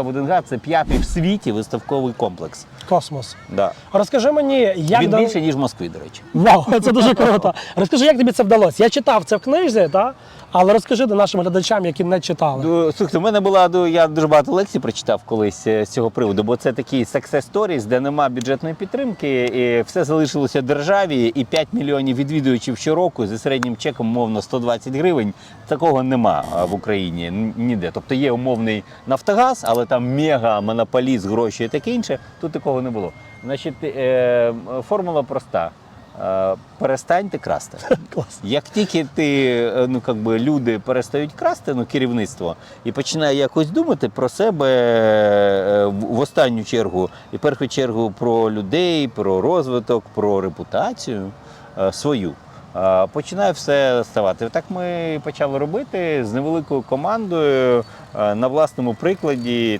Вудинга це п'ятий в світі виставковий комплекс. Космос. Да. Розкажи мені, як Він більше, ніж в Москві, до речі. Вау, це дуже круто. Розкажи, як тобі це вдалося? Я читав це в книзі, та? але розкажи до нашим глядачам, які не читали. Слухайте, у мене була я дуже багато лекцій прочитав колись е, з цього приводу, бо це такі success stories, де нема бюджетної підтримки, і все залишилося державі, і 5 мільйонів відвідувачів щороку зі середнім чеком, мовно, 120 гривень. Такого нема в Україні ніде. Тобто є умовний Нафтогаз, але там мега монополіст, гроші і таке інше. Тут такого не було. Значить, е, формула проста. Е, Перестаньте красти. Клас. Як тільки ти, е, ну как би люди перестають красти, ну керівництво, і починає якось думати про себе в останню чергу, і в першу чергу про людей, про розвиток, про репутацію свою. Починає все ставати. Так ми почали робити з невеликою командою на власному прикладі.